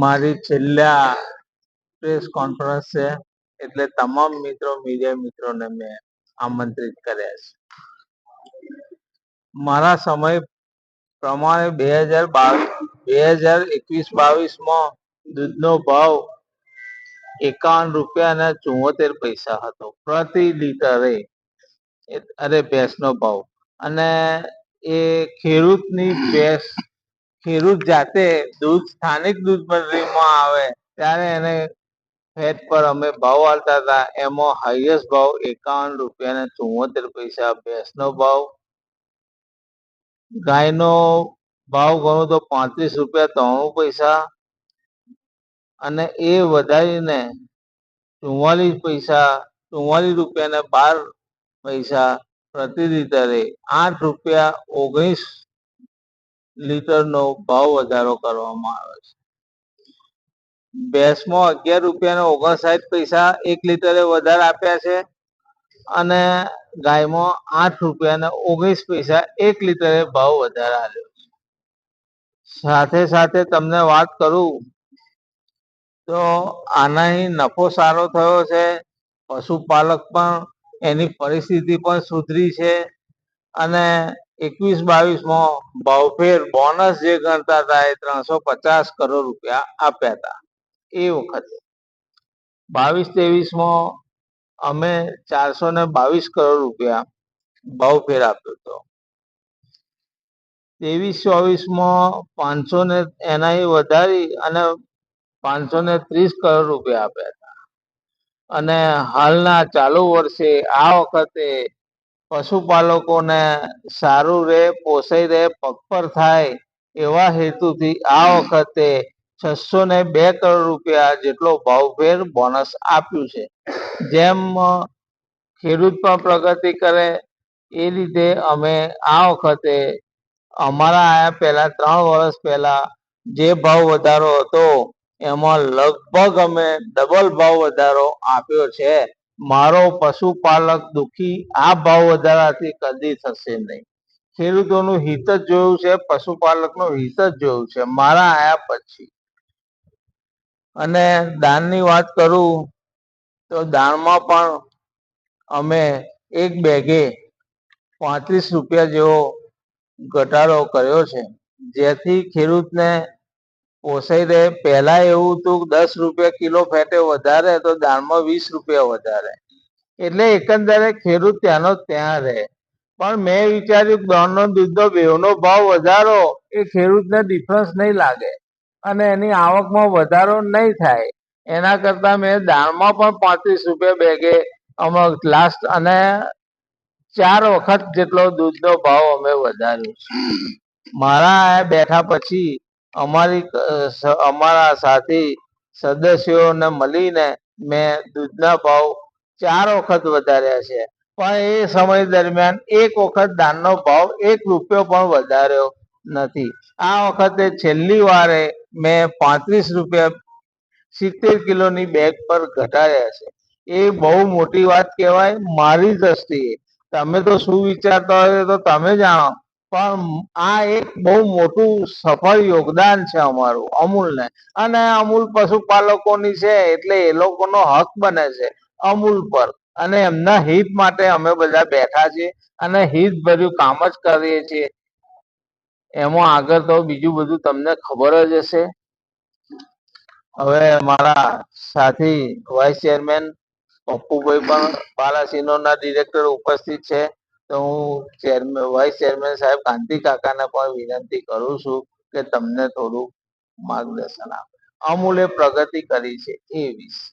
મારી છેલ્લા press conference છે, એટલે તમામ મિત્રો મીડિયા મિત્રોને મેં આમંત્રિત કર્યા છે. મારા સમય પ્રમાણે બે હજાર બાવીસ બે હજાર એકવીસ બાવીસમાં દૂધનો ભાવ એકાવન રૂપિયા અને ચુમ્મોતેર પૈસા હતો. પ્રતિ લીટરે અરે ભેંસનો ભાવ. અને એ ખેડૂતની ભેંસ ખેડૂત જાતે દૂધ, સ્થાનિક દૂધ મંડળીમાં આવે, ત્યારે એને ફેટ પર અમે ભાવ આલતા હતા. એમાં હાઈએસ્ટ ભાવ એકાવન રૂપિયા ને ચુમ્મોતેર પૈસા ભેંસનો ભાવ. ગાયનો ભાવ ગણો તો પાંત્રીસ રૂપિયા ત્રાણું પૈસા. અને એ વધારીને ચુમ્માલીસ પૈસા ચુમ્માલીસ રૂપિયા ને બાર પૈસા પ્રતિ લીટરે આઠ રૂપિયા ઓગણીસ લીટરનો ભાવ વધારો કરવામાં આવે છે. ભેંસમાં અગિયાર રૂપિયા ને ઓગણસાઠ પૈસા એક લીટરે વધારે આપ્યા છે અને ગાયમાં આઠ રૂપિયા ને ઓગણીસ પૈસા એક લીટરે ભાવ વધારે આવ્યો છે. સાથે સાથે તમને વાત કરું તો આનાથી નફો સારો થયો છે. પશુપાલક પણ એની પરિસ્થિતિ પણ સુધરી છે અને એકવીસ બાવીસમાં ભાવફેર બોનસ જે ગણતા હતા એ ત્રણસો પચાસ કરોડ રૂપિયા આપ્યા હતા. એ વખતે બાવીસ ત્રેવીસમાં અમે ચારસો ને બાવીસ કરોડ રૂપિયા ભાવફેર આપ્યો હતો. ત્રેવીસ ચોવીસમાં પાંચસો ને એનાથી વધારી અને પાંચસો ને ત્રીસ કરોડ રૂપિયા આપ્યા હતા. અને હાલના ચાલુ વર્ષે આ વખતે પશુપાલકોને સારું રહે પોસાઈ રહે પગભર થાય એવા હેતુથી આ વખતે છસો ને બે કરોડ રૂપિયા જેટલો ભાવભેર બોનસ આપ્યું છે. જેમ ખેડૂત પણ પ્રગતિ કરે એ રીતે અમે આ વખતે અમારા આયા પહેલા ત્રણ વર્ષ પહેલા જે ભાવ વધારો હતો, એમાં લગભગ અમે ડબલ ભાવ વધારો આપ્યો છે. મારો પશુપાલક દુખી, આ ભાવ વધારાથી કદી થશે નહીં. ખેડૂતોનું હિત જ જોયું છે, પશુપાલકનું હિત જ જોયું છે. મારા આયા પછી. અને દાનની વાત કરું, તો દાનમાં પણ અમે એક બેગે પાંત્રીસ રૂપિયા જેવો ઘટાડો કર્યો છે. જેથી ખેડૂતને પોસાઈ રહે પહેલા એવું હતું દસ રૂપિયા કિલો ફેટે વધારે તો દાળમાં વીસ રૂપિયા વધારે. એટલે એકંદરે ખેડૂત ત્યાંનો ત્યાં રહે. પણ મેં વિચાર્યું દોણનો દૂધનો બેવનો ભાવ વધારો એ ખેડૂતને ડિફરન્સ નહીં લાગે અને એની આવકમાં વધારો નહીં થાય. એના કરતા મેં દાળમાં પણ પાંત્રીસ રૂપિયા બેગે અમે લાસ્ટ અને ચાર વખત જેટલો દૂધનો ભાવ અમે વધાર્યો. મારા બેઠા પછી અમારી અમારા સાથી સદસ્યોને મળીને મેં દૂધના ભાવ ચાર વખત વધાર્યા છે. પણ એ સમય દરમિયાન એક વખત દાનનો ભાવ એક રૂપિયો પણ વધાર્યો નથી. આ વખતે છેલ્લી વારે મેં પાંત્રીસ રૂપિયા સિત્તેર કિલોની બેગ પર ઘટાડ્યા છે. એ બહુ મોટી વાત કહેવાય, મારી દ્રષ્ટિએ. તમે તો શું વિચારતા હોય તો તમે જાણો. પણ આ એક બહુ મોટું સફળ યોગદાન છે અમારું, અમૂલને. અને અમૂલ પશુપાલકોની છે, એટલે એ લોકોનો હક બને છે, અમૂલ પર. અને એમના હિત માટે અમે બધા બેઠા છીએ અને હિત ભર્યું કામ જ કરીએ છીએ. એમાં આગળ તો બીજું બધું તમને ખબર જ હશે. હવે મારા સાથી વાઇસ ચેરમેન પપ્પુભાઈ પણ બાલાસિનોના ડિરેક્ટર ઉપસ્થિત છે. તો હું ચેરમેન વાઇસ ચેરમેન સાહેબ કાંતિ કાકાને પણ વિનંતી કરું છું કે તમને થોડું માર્ગદર્શન આપે. અમૂલે પ્રગતિ કરી છે. એ વિશે